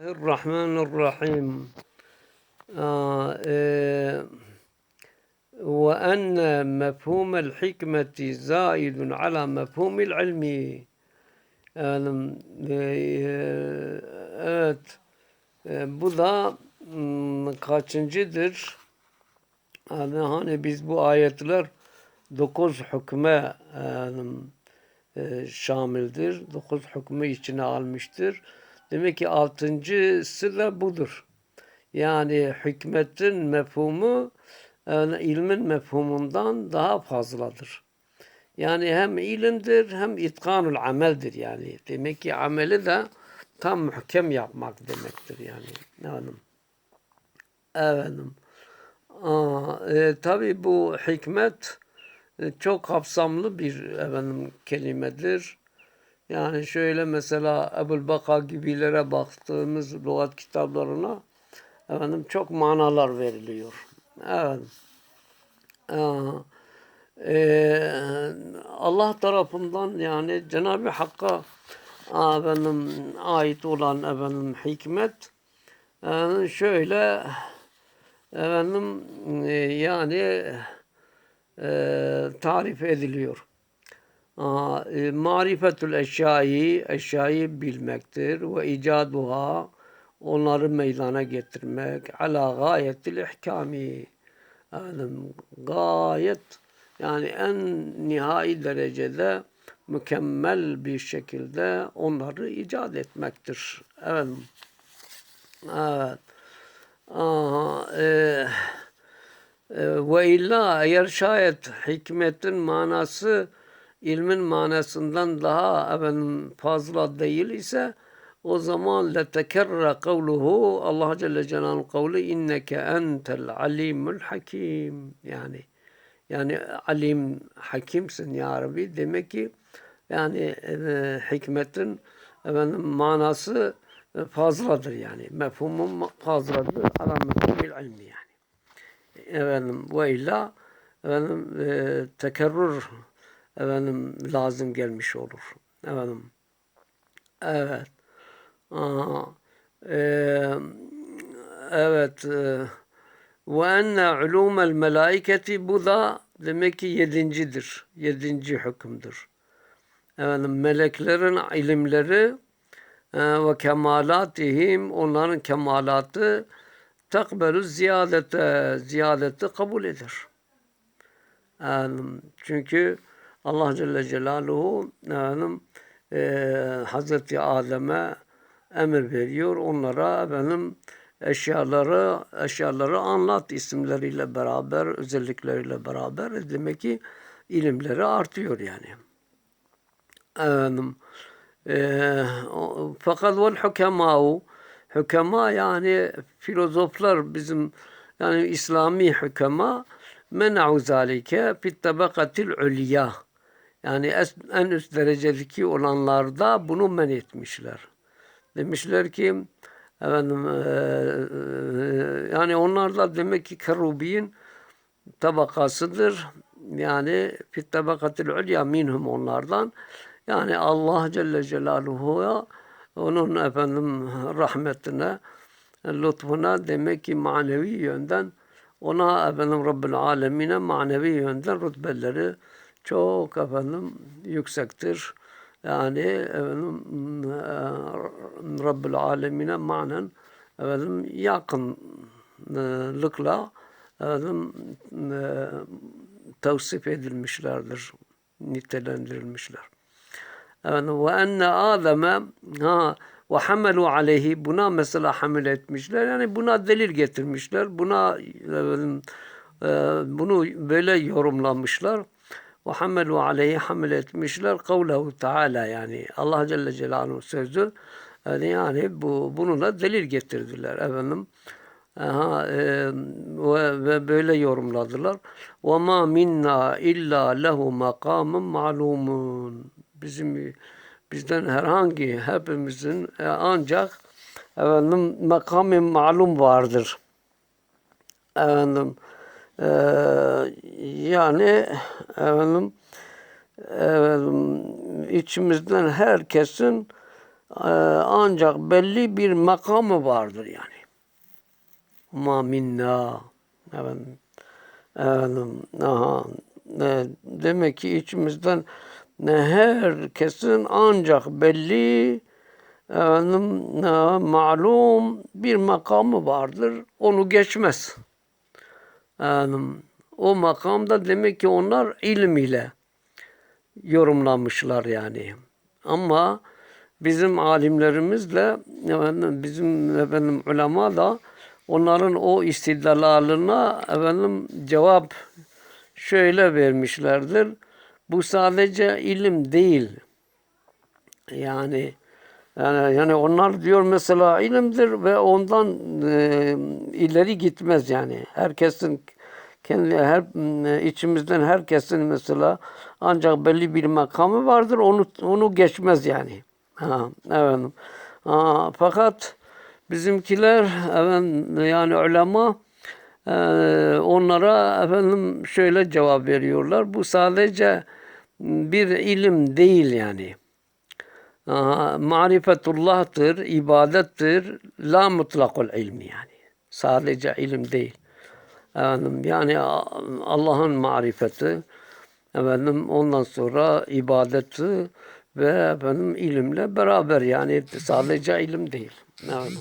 الرحمن الرحيم آه، آه، وأن مفهوم الحكمة زائد على مفهوم العلم Yani, e, evet E, bu da hmm, kaçıncıdır? Yani hani biz bu ayetler dokuz hükme yani, e, şamildir. Dokuz hükmü içine almıştır. Demek ki altıncısı da budur. Yani hikmetin mefhumu yani ilmin mefhumundan daha fazladır. Yani hem ilimdir hem itkanul ameldir yani. Demek ki ameli de tam muhkem yapmak demektir yani. Efendim. Aa, e, tabii bu hikmet e, çok kapsamlı bir efendim kelimedir. Yani şöyle mesela Ebul Baka gibilere baktığımız lügat kitaplarına efendim çok manalar veriliyor. Evet. Aa, e, Allah tarafından yani Cenab-ı Hakk'a efendim, ait olan efendim hikmet yani şöyle efendim e, yani e, tarif ediliyor. E, marifetül eşyayı, eşyayı bilmektir ve icaduha onları meydana getirmek ala gayetil ihkami efendim, gayet yani en nihai derecede mükemmel bir şekilde onları icat etmektir. Evet. Evet. Aha, e, e, ve illa eğer şayet hikmetin manası ilmin manasından daha efendim, fazla değil ise o zaman letekerre kavluhu Allah Celle Celaluhu kavli inneke entel alimul hakim yani yani alim hakimsin ya Rabbi demek ki yani e, hikmetin efendim, manası e, fazladır yani. Mefhumun fazladır. Ala mefhumil ilmi yani. Efendim ve illa efendim e, tekerrür efendim lazım gelmiş olur. Efendim. Evet. Aha. E, evet. Ve enne ulumel melaiketi bu da demek ki yedincidir. Yedinci hükümdür. Efendim, meleklerin ilimleri e, ve kemalatihim onların kemalatı takbelü ziyadete ziyadeti kabul eder. Yani, çünkü Allah Celle Celaluhu yani, e, Hazreti Adem'e emir veriyor. Onlara benim eşyaları eşyaları anlat isimleriyle beraber, özellikleriyle beraber. Demek ki ilimleri artıyor yani. Efendim, e, fakat vel hukemâhu hükema yani filozoflar bizim yani İslami hükema men'u zalike fit tabakatil ulya yani en üst derecedeki olanlarda bunu men etmişler. Demişler ki efendim e, yani onlar da demek ki kerubiyin tabakasıdır. Yani fit tabakatil ulya minhum onlardan. Yani Allah Celle Celaluhu'ya onun efendim rahmetine, lütfuna demek ki manevi yönden ona efendim Rabbül Alemine manevi yönden rütbeleri çok efendim yüksektir. Yani efendim Rabbül Alemine manen efendim yakınlıkla efendim tavsif edilmişlerdir, nitelendirilmişler. Efendim, ve enne Adem'e ha ve hamelu aleyhi buna mesela hamil etmişler. Yani buna delil getirmişler. Buna efendim, e, bunu böyle yorumlamışlar. Ve hamelu aleyhi hamil etmişler. Kavlehu Teala yani Allah Celle Celaluhu sözü yani, yani bu bunu da delil getirdiler efendim. Aha, e, ve, ve böyle yorumladılar. Ve ma minna illa lehu makamun malumun bizim bizden herhangi hepimizin e, ancak efendim makamı malum vardır. Efendim e, yani efendim, efendim içimizden herkesin Ee, ancak belli bir makamı vardır yani. Ma minna. Efendim, efendim, aha, e, demek ki içimizden e, herkesin ancak belli efendim, e, malum bir makamı vardır. Onu geçmez. Efendim, o makamda demek ki onlar ilim ile yorumlamışlar yani. Ama bizim alimlerimizle efendim, bizim efendim ulema da onların o istidlalına efendim cevap şöyle vermişlerdir. Bu sadece ilim değil. Yani yani yani onlar diyor mesela ilimdir ve ondan e, ileri gitmez yani. Herkesin kendi her içimizden herkesin mesela ancak belli bir makamı vardır. Onu onu geçmez yani. Ha, efendim. Ha, fakat bizimkiler efendim, yani ulema e, onlara efendim şöyle cevap veriyorlar. Bu sadece bir ilim değil yani. Aha, marifetullah'tır, ibadettir. La mutlakul ilmi yani. Sadece ilim değil. Efendim, yani Allah'ın marifeti, efendim ondan sonra ibadeti ve efendim ilimle beraber yani sadece ilim değil. Efendim.